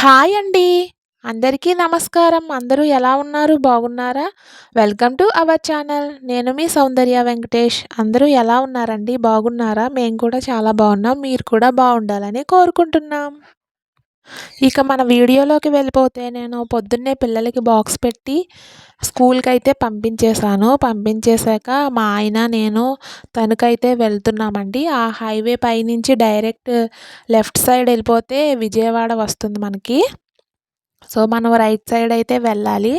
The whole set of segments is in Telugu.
హాయ్ అండి. అందరికీ నమస్కారం. అందరూ ఎలా ఉన్నారు? బాగున్నారా? Welcome to our channel. నేను మీ సౌందర్య వెంకటేష్. అందరూ ఎలా ఉన్నారండి? బాగున్నారా? మేము కూడా చాలా బాగున్నాం. మీరు కూడా బాగుండాలని కోరుకుంటున్నాం. ఇక మన వీడియోలోకి వెళ్ళిపోతే నేను పొద్దున్నే పిల్లలకి బాక్స్ పెట్టి స్కూల్కి అయితే పంపించేశాను. పంపించేశాక మా ఆయన నేను తణుకైతే వెళ్తున్నామండి. ఆ హైవే పైనుంచి డైరెక్ట్ లెఫ్ట్ సైడ్ వెళ్ళిపోతే విజయవాడ వస్తుంది మనకి. సో మనం రైట్ సైడ్ అయితే వెళ్ళాలి.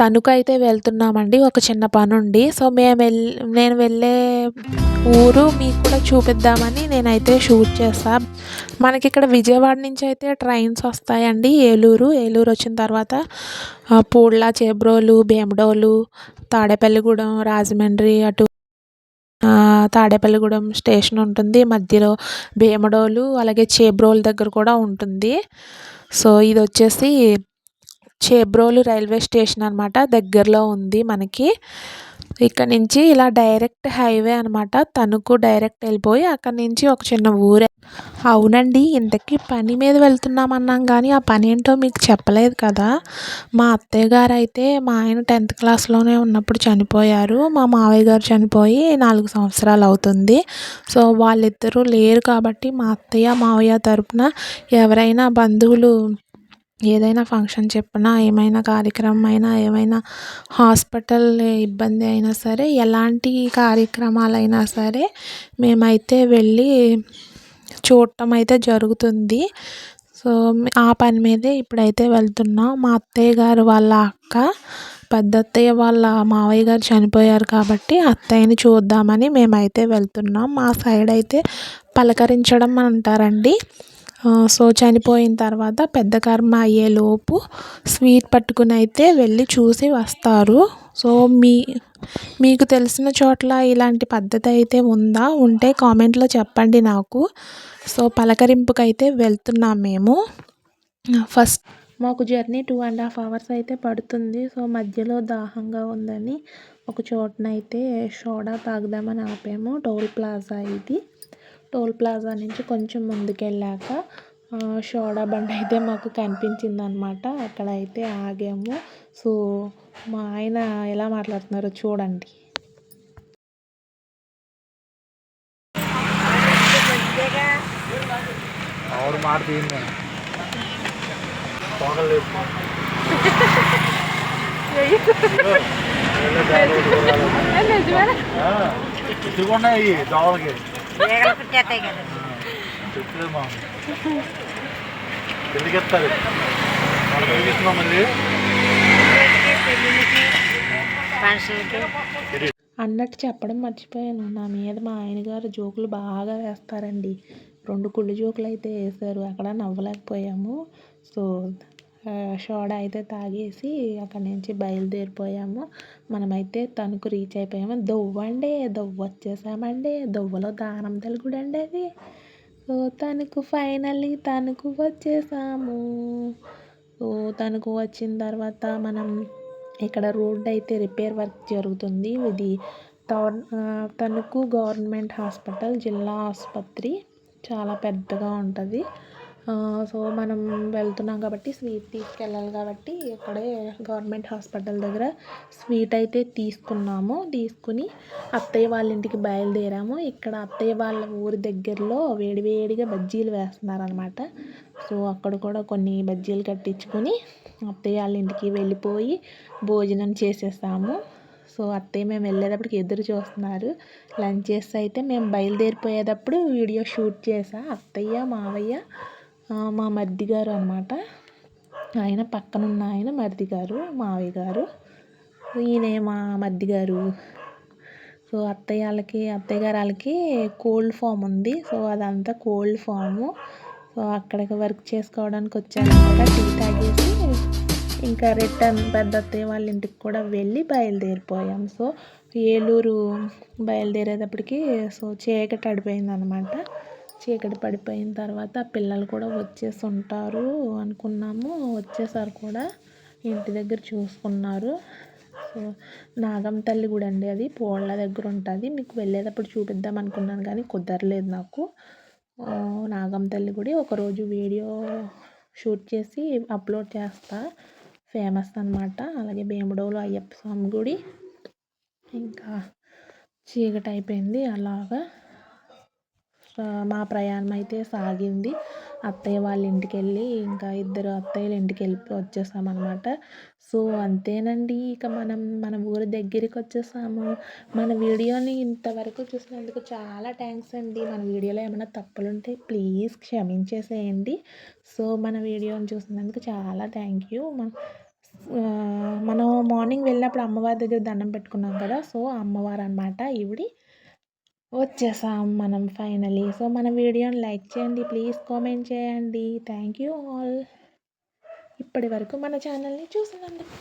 తణుకు అయితే వెళ్తున్నామండి ఒక చిన్న పని ఉండి సో మేము వెళ్ళి నేను వెళ్ళే ఊరు మీకు కూడా చూపిద్దామని నేనైతే షూట్ చేస్తాను మనకి ఇక్కడ విజయవాడ నుంచి అయితే ట్రైన్స్ వస్తాయండి ఏలూరు. ఏలూరు వచ్చిన తర్వాత పూడ్ల చేబ్రోలు భీమడోలు తాడేపల్లిగూడెం రాజమండ్రి అటు తాడేపల్లిగూడెం స్టేషన్ ఉంటుంది. మధ్యలో భీమడోలు అలాగే చేబ్రోలు దగ్గర కూడా ఉంటుంది. సో ఇది వచ్చేసి చేబ్రోలు రైల్వే స్టేషన్ అనమాట దగ్గరలో ఉంది మనకి. ఇక్కడ నుంచి ఇలా డైరెక్ట్ హైవే అనమాట తణుకు డైరెక్ట్ వెళ్ళిపోయి అక్కడ నుంచి ఒక చిన్న ఊరే. అవునండి ఇంతకీ పని మీద వెళ్తున్నామన్నాం కానీ ఆ పని ఏంటో మీకు చెప్పలేదు కదా. మా అత్తయ్య గారు అయితే మా ఆయన టెన్త్ క్లాస్లోనే ఉన్నప్పుడు చనిపోయారు. మా మావయ్య గారు చనిపోయి నాలుగు సంవత్సరాలు అవుతుంది. సో వాళ్ళిద్దరూ లేరు కాబట్టి మా అత్తయ్య మావయ్య తరపున ఎవరైనా బంధువులు ఏదైనా ఫంక్షన్ చెప్పినా ఏమైనా కార్యక్రమం అయినా ఏమైనా హాస్పిటల్ ఇబ్బంది అయినా సరే ఎలాంటి కార్యక్రమాలైనా సరే మేమైతే వెళ్ళి చూడటం అయితే జరుగుతుంది. సో ఆ పని మీదే ఇప్పుడైతే వెళ్తున్నాం. మా అత్తయ్య గారు వాళ్ళ అక్క పెద్ద అత్తయ్య వాళ్ళ మావయ్య గారు చనిపోయారు కాబట్టి అత్తయ్యని చూద్దామని మేమైతే వెళ్తున్నాం. మా సైడ్ అయితే పలకరించడం అంటారండి. సో చనిపోయిన తర్వాత పెద్ద కర్మ అయ్యేలోపు స్వీట్ పట్టుకుని అయితే వెళ్ళి చూసి వస్తారు. సో మీ మీకు తెలిసిన చోట్ల ఇలాంటి పద్ధతి అయితే ఉందా? ఉంటే కామెంట్లో చెప్పండి నాకు. సో పలకరింపుకైతే వెళ్తున్నాం మేము. ఫస్ట్ మాకు journey two and half hours అయితే పడుతుంది. సో మధ్యలో దాహంగా ఉందని ఒక చోటనైతే సోడా తాగుదామని ఆపాము. టోల్ ప్లాజా ఇది. టోల్ ప్లాజా నుంచి కొంచెం ముందుకెళ్ళాక సోడా బండి అయితే మాకు కనిపించింది అనమాట అక్కడ అయితే ఆగాము. సో మా ఆయన ఎలా మాట్లాడుతున్నారో చూడండి. అన్నట్టు చెప్పడం మర్చిపోయాను. నా మీద మా ఆయన గారు జోకులు బాగా వేస్తారండి. రెండు కుళ్ళు జోకులు అయితే వేశారు. అక్కడ నవ్వలేకపోయాము. సో సోడా అయితే తాగేసి అక్కడి నుంచి బయలుదేరిపోయాము. మనమైతే తణుకు రీచ్ అయిపోయాము. దొవ్వండి దొవ్వ వచ్చేసామండి. దొవ్వలో దానం తెలుగుడండి అది. సో తణుకు ఫైనల్లీ తణుకు వచ్చేసాము. సో తణుకు వచ్చిన తర్వాత మనం ఇక్కడ రోడ్ అయితే రిపేర్ వర్క్ జరుగుతుంది. ఇది తణుకు గవర్నమెంట్ హాస్పిటల్ జిల్లా ఆసుపత్రి. చాలా పెద్దగా ఉంటుంది. సో మనం వెళ్తున్నాం కాబట్టి స్వీట్ తీసుకెళ్ళాలి కాబట్టి ఇక్కడే గవర్నమెంట్ హాస్పిటల్ దగ్గర స్వీట్ అయితే తీసుకున్నాము. తీసుకుని అత్తయ్య వాళ్ళ ఇంటికి బయలుదేరాము. ఇక్కడ అత్తయ్య వాళ్ళ ఊరి దగ్గరలో వేడివేడిగా బజ్జీలు వేస్తున్నారనమాట సో అక్కడ కూడా కొన్ని బజ్జీలు కట్టించుకొని అత్తయ్య వాళ్ళ ఇంటికి వెళ్ళిపోయి భోజనం చేసేసాము. సో అత్తయ్య మేము వెళ్ళేటప్పటికి ఎదురు చూస్తున్నారు. లంచ్ చేస్తే అయితే మేము బయలుదేరిపోయేటప్పుడు వీడియో షూట్ చేసా. అత్తయ్య మావయ్య మా మరిది గారు అనమాట ఆయన పక్కన ఉన్న ఆయన మరిది గారు మావయ్య గారు. ఈయనే మా మరిది గారు. సో అత్తయ్య వాళ్ళకి అత్తయ్య గారు వాళ్ళకి కోల్డ్ ఫామ్ ఉంది. సో అదంతా కోల్డ్ ఫాము. సో అక్కడికి వర్క్ చేసుకోవడానికి వచ్చాను టీ తాగేసి ఇంకా రిటర్న్ పెద్ద అత్తయ్య వాళ్ళ ఇంటికి కూడా వెళ్ళి బయలుదేరిపోయాం. సో ఏలూరు బయలుదేరేటప్పటికి సో చీకటి అడిపోయింది అనమాట చీకటి పడిపోయిన తర్వాత పిల్లలు కూడా వచ్చేసి ఉంటారు అనుకున్నాము. వచ్చేసారు కూడా ఇంటి దగ్గర చూసుకున్నారు. సో నాగం తల్లి గుడి అండి అది. పోళ్ళ దగ్గర ఉంటుంది. మీకు వెళ్ళేటప్పుడు చూపిద్దాం అనుకున్నాను కానీ కుదరలేదు నాకు. నాగం తల్లి గుడి ఒకరోజు వీడియో షూట్ చేసి అప్లోడ్ చేస్తా. ఫేమస్ అనమాట అలాగే భీమడోలు అయ్యప్ప స్వామి గుడి. ఇంకా చీకటి అయిపోయింది అలాగా. మా ప్రయాణం అయితే సాగింది. అత్తయ్య వాళ్ళ ఇంటికి వెళ్ళి ఇంకా ఇద్దరు అత్తయ్యల ఇంటికి వెళ్ళి వచ్చేసామన్నమాట సో అంతేనండి. ఇక మనం మన ఊరి దగ్గరికి వచ్చేసాము. మన వీడియోని ఇంతవరకు చూసినందుకు చాలా థ్యాంక్స్ అండి. మన వీడియోలో ఏమైనా తప్పులు ఉంటే ప్లీజ్ క్షమించేసేయండి. సో మన వీడియోని చూసినందుకు చాలా థ్యాంక్ యూ. మనం మార్నింగ్ వెళ్ళినప్పుడు అమ్మవారి దగ్గర దండం పెట్టుకున్నాం కదా. సో అమ్మవారు అనమాట ఈవిడి. వచ్చేసాం మనం ఫైనలీ. సో మన వీడియోని లైక్ చేయండి ప్లీజ్ కామెంట్ చేయండి. Thank you all. ఇప్పటి వరకు మన ఛానల్ని చూసినందుకు